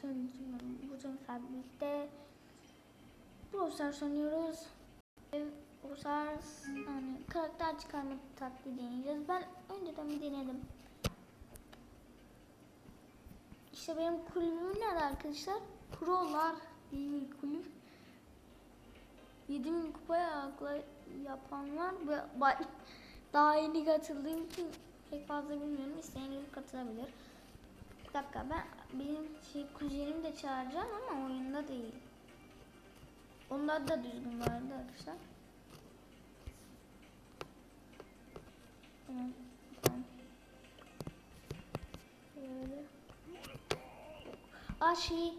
Şöyle bu sefer birlikte Brawl Stars oynuyoruz. Stars yani karakter çıkarma taktiği deneyeceğiz. Ben önceden bir denedim. İşte benim kulübüm nerede arkadaşlar? Prolar diye bir kulüp. 7000 kupaya akla yapan var. Ve daha yeni katıldığım için pek fazla bilmiyorum. İsteyen katılabilir. Bir dakika ben benim şey kuzenimi de çağıracağım ama oyunda değil. Onlar da düzgün vardı arkadaşlar. Şöyle. Aa şey.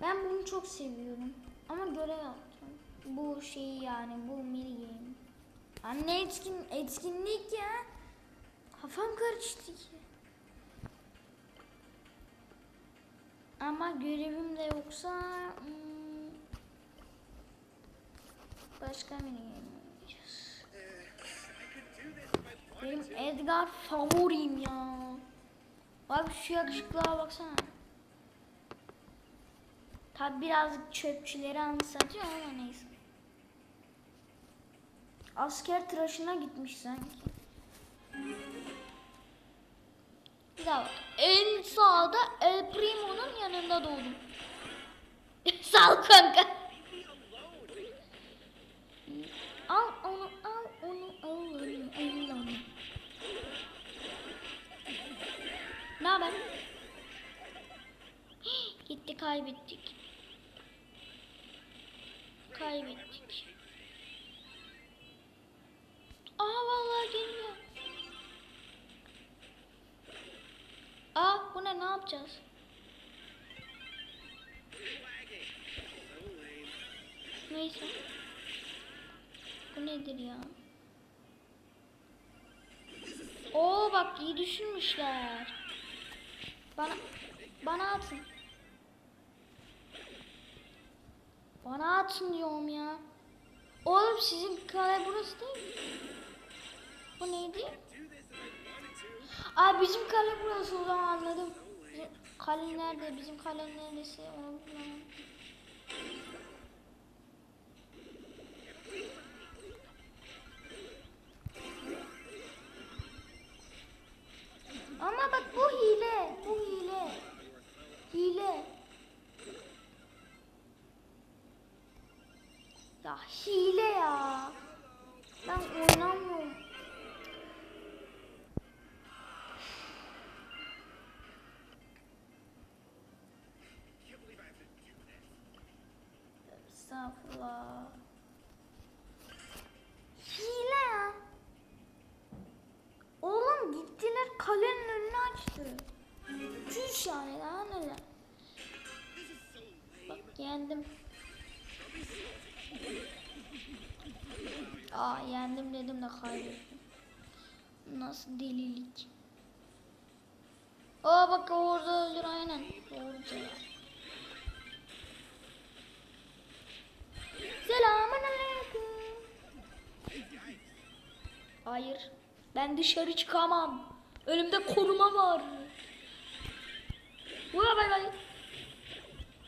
Ben bunu çok seviyorum. Ama görev yaptım. Bu şey yani bu mini game. Anne etkin etkinlik ya. Kafam karıştı ki. Ama görevim de yoksa hmm, başka mini oynayacağız. Benim Edgar favorim ya. Bak şu yakışıklığa baksana. Tabi birazcık çöpçüleri anımsatıyor ama neyse. Asker tıraşına gitmiş sanki. Bir daha bak. En sağda El Primo'nun yanında doğdum. Sağ ol kanka. Al onu, al onu, al onu, al onu. Ne haber? Gitti kaybettik. Kaybettik. Ne yapacağız? Neyse. Bu nedir ya? Oo bak iyi düşünmüşler. Bana bana atın. Bana atın diyorum ya. Oğlum sizin kale burası değil mi? Bu neydi? Aa bizim kale burası o zaman anladım. Kale nerede? Bizim kale neresi? Onu. Ama bak bu hile. Bu hile. Hile. Ya hile ya. Ben oynamıyorum. Estağfurullah. Hile ya. Oğlum gittiler kalenin önünü açtı. Çüş yani daha neler. Bak yendim. Aa yendim dedim de kaybettim. Nasıl delilik. Aa bak orada öldür aynen. Cevap. Selamun. Hayır. Ben dışarı çıkamam. Önümde koruma var. Uya bay bay.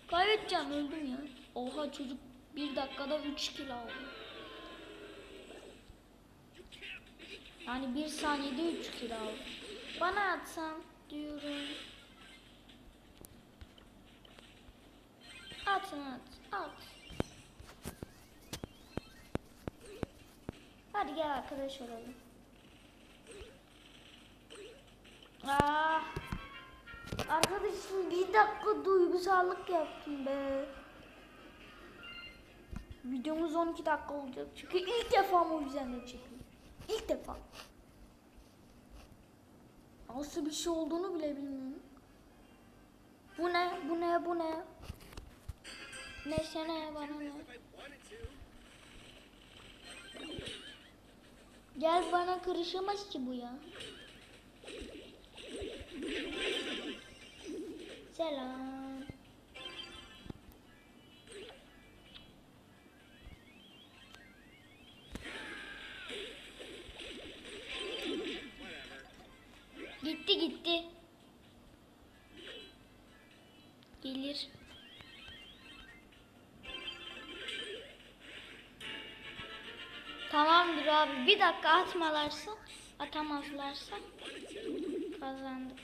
Kaybedeceğim öldüm ya. Oha çocuk bir dakikada 3 kilo aldı. Yani bir saniyede 3 kilo aldı. Bana atsan diyorum. Atın at. At. Hadi gel arkadaş olalım. Ah. Arkadaşım bir dakika duygusallık yaptım be. Videomuz 12 dakika olacak. Çünkü ilk defa mı üzerinde çekiyorum. İlk defa. Nasıl bir şey olduğunu bile bilmiyorum. Bu ne? Bu ne? Bu ne? Ne bana ne? Gel bana karışamaz ki bu ya. Selam. Gitti gitti. Gelir. Tamamdır abi. Bir dakika atmalarsa, atamazlarsa kazandık.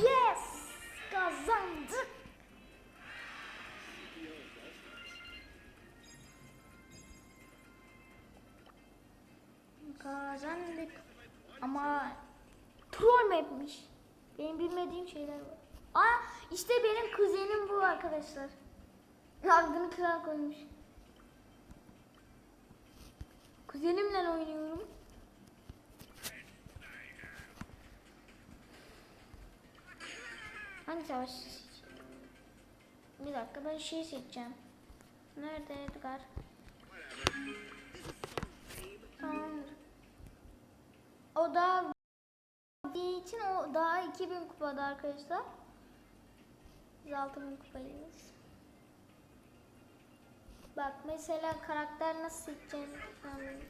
Yes! Kazandık. Kazandık. Ama troll mapmiş. Benim bilmediğim şeyler var. Aa işte benim kuzenim bu arkadaşlar. Adını kral koymuş. Kuzenimle oynuyorum. Hangi savaşçı seçeyim? Bir dakika ben şey seçeceğim. Nerede Edgar? Tamamdır. O da için o daha 2000 kupada arkadaşlar. Biz 6000 kupayız. Bak mesela karakter nasıl seçeceğiz? Yani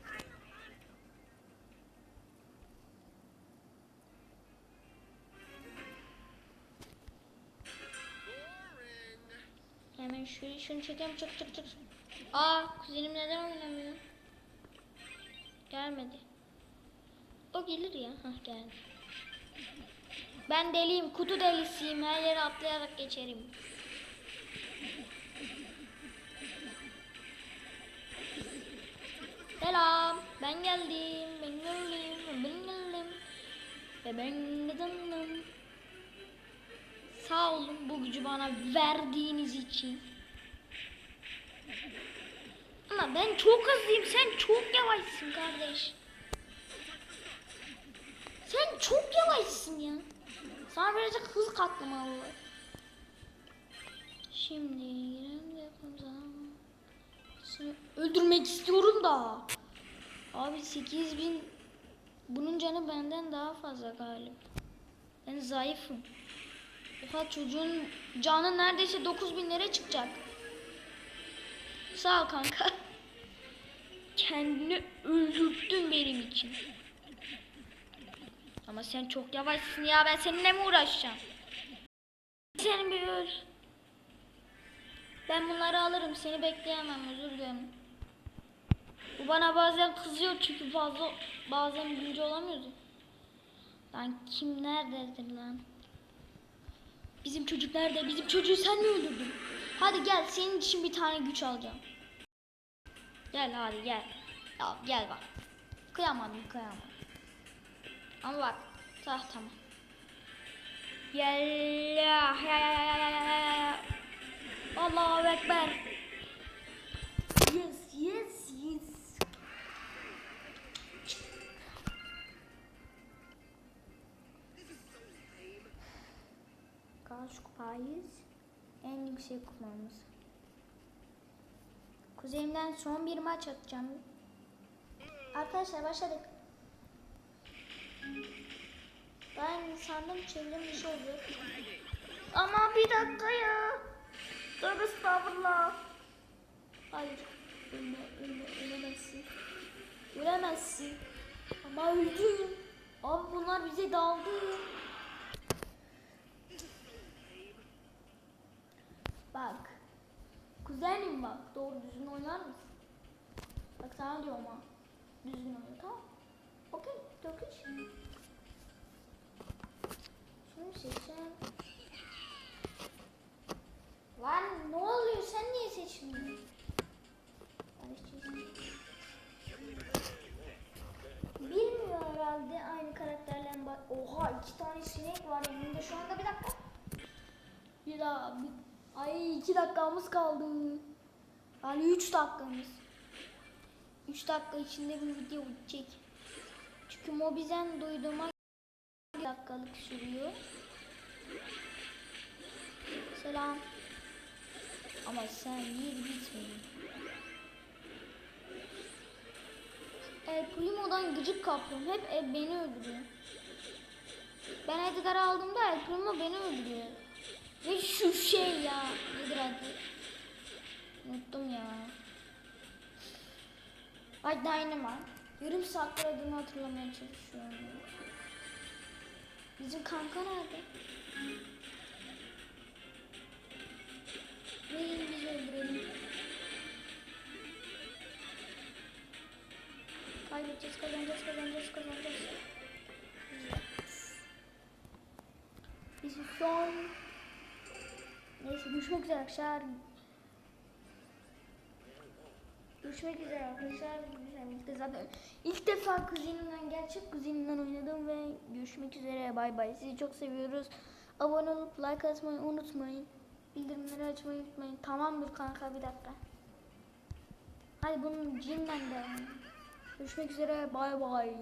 Hemen şöyle şunu çekeyim çık çık çık. Aa kuzenim neden oynamıyor? Gelmedi. O gelir ya. Hah geldi. Ben deliyim. Kutu delisiyim. Her yere atlayarak geçerim. Selam. Ben geldim. Ben geldim. Ben geldim. Ve ben geldim. Sağ olun bu gücü bana verdiğiniz için. Ama ben çok hızlıyım. Sen çok yavaşsın kardeş. Sen çok yavaşsın ya. Sana birazcık hız katlamalı. Şimdi girelim yapımıza. Seni öldürmek istiyorum da. Abi 8000 bunun canı benden daha fazla galiba. Ben zayıfım. Fakat çocuğun canı neredeyse 9000'lere çıkacak. Sağ ol kanka. Kendini öldürttün benim için. Ama sen çok yavaşsın ya ben seninle mi uğraşacağım? Seni bir öl. Ben bunları alırım seni bekleyemem özür dilerim. Bu bana bazen kızıyor çünkü fazla bazen birinci olamıyordu. Lan kim nerededir lan? Bizim çocuk nerede? Bizim çocuğu sen mi öldürdün? Hadi gel senin için bir tane güç alacağım. Gel hadi gel. Ya gel bak. Kıyamadım kıyamadım. Ama. Tah tamam. Gel ya ya ya ya ya ya ya. Allahu Ekber. Yes yes yes. Kaç kupayız? En yüksek kupamız. Kuzeyimden son bir maç atacağım. Arkadaşlar başladık. Ben sandım çevrim bir şey olacak. Ama bir dakika ya. Tövbe estağfurullah. Hayır. Ölme, ölme, ölemezsin. Ölemezsin. Ama öldün. Abi bunlar bize daldı. Bak. Kuzenim bak. Doğru düzgün oynar mısın? Bak sana diyorum ha. Düzgün oyna tamam. Okey. İş. Şunu seçeceğim. Lan ne oluyor? Sen niye? Karıştıracağım. Bilmiyor herhalde aynı karakterle. Oha iki tane sinek var elimde şu anda bir dakika. Bir daha bir... Ay iki dakikamız kaldı. Yani üç dakikamız. Üç dakika içinde bir video bitecek. Çünkü Mobizen duyduğuma dakikalık sürüyor. Selam. Ama sen niye bitmedin? El Primo'dan gıcık kapıyorum. Hep e, beni öldürüyor. Ben Edgar'ı aldığımda El Primo beni öldürüyor. Ve şu şey ya. Nedir adı? Unuttum ya. Ay Dynamite. Yarım saattir adını hatırlamaya çalışıyorum. Bizim kanka nerede? Neyin bizi öldürelim? Kaybedeceğiz, kazanacağız, kazanacağız, kazanacağız. Biz son... Neyse görüşmek üzere arkadaşlar. Görüşmek üzere arkadaşlar. Birlikte zaten ilk defa kuzenimden gerçek kuzenimden oynadım ve görüşmek üzere bay bay. Sizi çok seviyoruz. Abone olup like atmayı unutmayın. Bildirimleri açmayı unutmayın. Tamamdır kanka bir dakika. Hadi bunun cinden de. Görüşmek üzere bay bay.